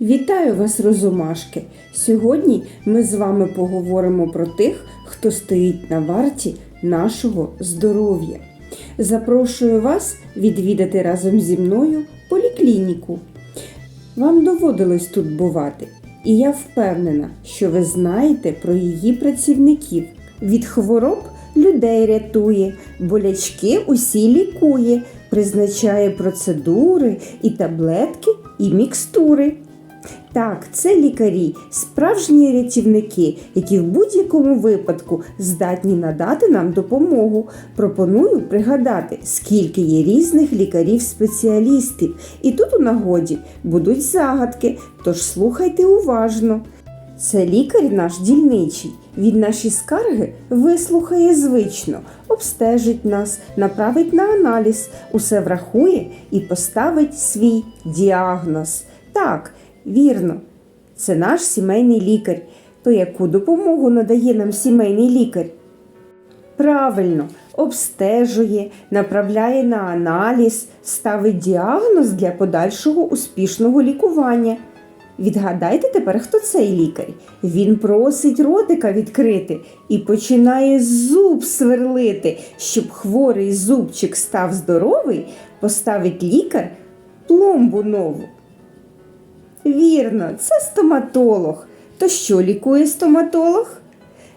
Вітаю вас, розумашки! Сьогодні ми з вами поговоримо про тих, хто стоїть на варті нашого здоров'я. Запрошую вас відвідати разом зі мною поліклініку. Вам доводилось тут бувати, і я впевнена, що ви знаєте про її працівників. Від хвороб людей рятує, болячки усі лікує, призначає процедури і таблетки, і мікстури. Так, це лікарі, справжні рятівники, які в будь-якому випадку здатні надати нам допомогу. Пропоную пригадати, скільки є різних лікарів-спеціалістів. І тут у нагоді будуть загадки, тож слухайте уважно. Це лікар наш дільничий. Він наші скарги вислухає звично, обстежить нас, направить на аналіз, усе врахує і поставить свій діагноз. Так, вірно, це наш сімейний лікар. То яку допомогу надає нам сімейний лікар? Правильно, обстежує, направляє на аналіз, ставить діагноз для подальшого успішного лікування. Відгадайте тепер, хто цей лікар. Він просить ротика відкрити і починає зуб сверлити. Щоб хворий зубчик став здоровий, поставить лікар пломбу нову. Вірно, це стоматолог. То що лікує стоматолог?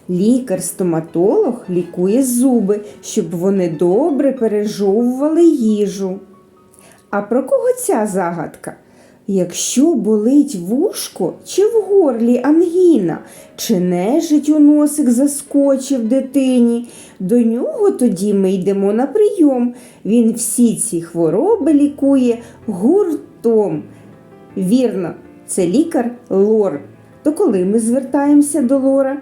Лікар-стоматолог лікує зуби, щоб вони добре пережовували їжу. А про кого ця загадка? Якщо болить вушко чи в горлі ангіна, чи нежить у носик заскочив дитині, до нього тоді ми йдемо на прийом. Він всі ці хвороби лікує гуртом. Вірно, це лікар лор. То коли ми звертаємося до лора?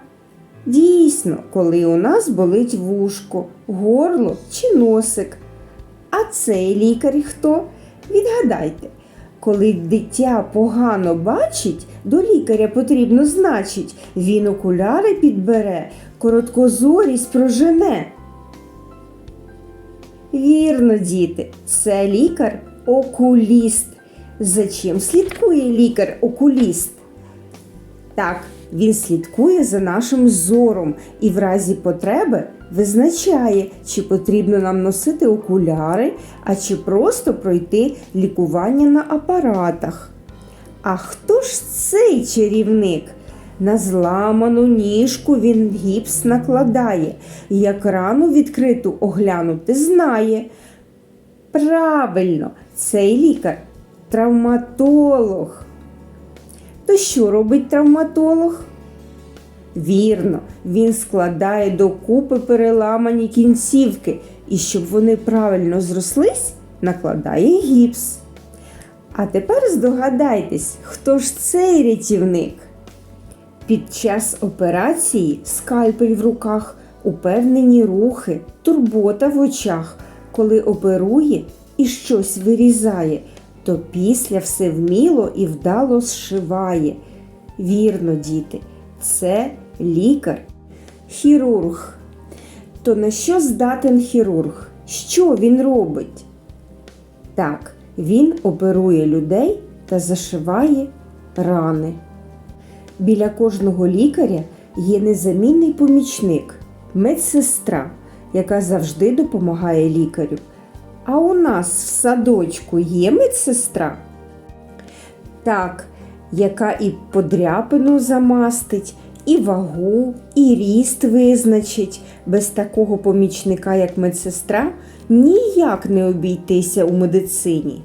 Дійсно, коли у нас болить вушко, горло чи носик. А цей лікар хто? Відгадайте, коли дитя погано бачить, до лікаря потрібно значить, він окуляри підбере, короткозорість прожене. Вірно, діти, це лікар-окуліст. За чим слідкує лікар-окуліст? Так, він слідкує за нашим зором і в разі потреби визначає, чи потрібно нам носити окуляри, а чи просто пройти лікування на апаратах. А хто ж цей чарівник? На зламану ніжку він гіпс накладає, як рану відкриту оглянути знає. Правильно, цей лікар травматолог. То що робить травматолог? Вірно, він складає докупи переламані кінцівки, і щоб вони правильно зрослись, накладає гіпс. А тепер здогадайтесь, хто ж цей рятівник? Під час операції скальпель в руках, упевнені рухи, турбота в очах, коли оперує і щось вирізає, то після все вміло і вдало зшиває. Вірно, діти, це лікар, хірург. То на що здатен хірург? Що він робить? Так, він оперує людей та зашиває рани. Біля кожного лікаря є незамінний помічник, медсестра, яка завжди допомагає лікарю. А у нас в садочку є медсестра? Так, яка і подряпину замастить, і вагу, і ріст визначить. Без такого помічника, як медсестра, ніяк не обійтися у медицині.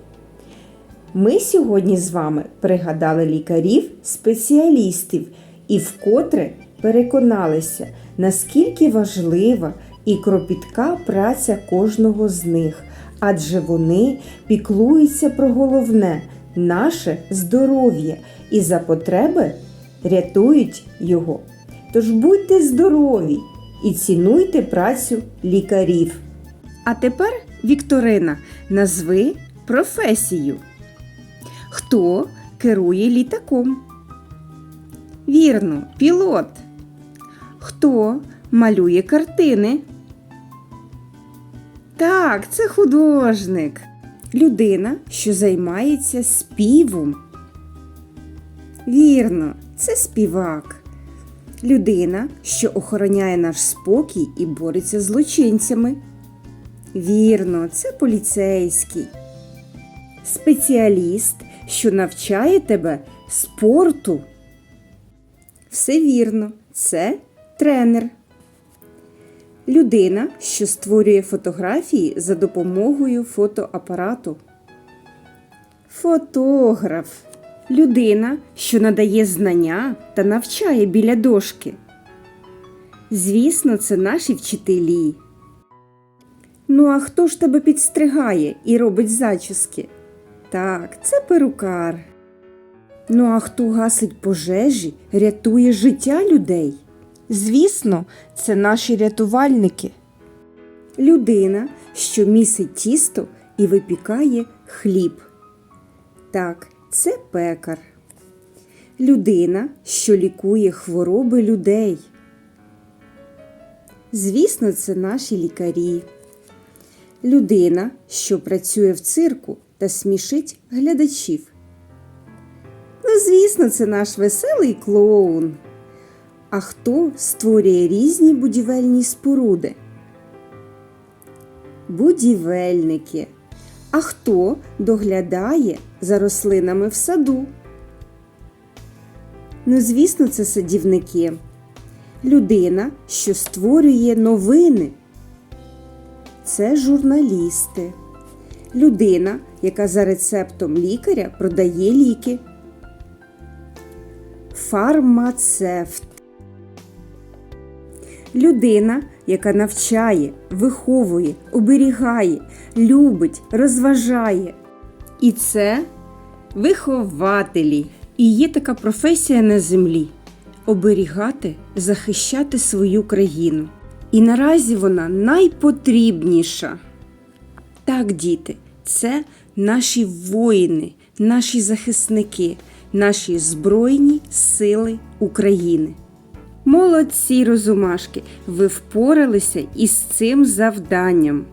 Ми сьогодні з вами пригадали лікарів, спеціалістів і вкотре переконалися, наскільки важлива і кропітка праця кожного з них, адже вони піклуються про головне наше здоров'я і за потреби рятують його. Тож будьте здорові і цінуйте працю лікарів. А тепер, Вікторина, назви професію. Хто керує літаком? Вірно, пілот. Хто малює картини? Так, це художник. Людина, що займається співом. Вірно, це співак. Людина, що охороняє наш спокій і бореться з злочинцями. Вірно, це поліцейський. Спеціаліст, що навчає тебе спорту. Все вірно, це тренер. Людина, що створює фотографії за допомогою фотоапарату. Фотограф. Людина, що надає знання та навчає біля дошки. Звісно, це наші вчителі. Ну, а хто ж тебе підстригає і робить зачіски? Так, це перукар. Ну, а хто гасить пожежі, рятує життя людей? Звісно, це наші рятувальники. Людина, що місить тісто і випікає хліб. Так, це пекар. Людина, що лікує хвороби людей. Звісно, це наші лікарі. Людина, що працює в цирку та смішить глядачів. Ну, звісно, це наш веселий клоун. А хто створює різні будівельні споруди? Будівельники. А хто доглядає за рослинами в саду? Ну, звісно, це садівники. Людина, що створює новини. Це журналісти. Людина, яка за рецептом лікаря продає ліки. Фармацевт. Людина, яка навчає, виховує, оберігає, любить, розважає. І це вихователі. І є така професія на землі оберігати, захищати свою країну. І наразі вона найпотрібніша. Так, діти, це наші воїни, наші захисники, наші Збройні Сили України. Молодці, розумашки, ви впоралися із цим завданням.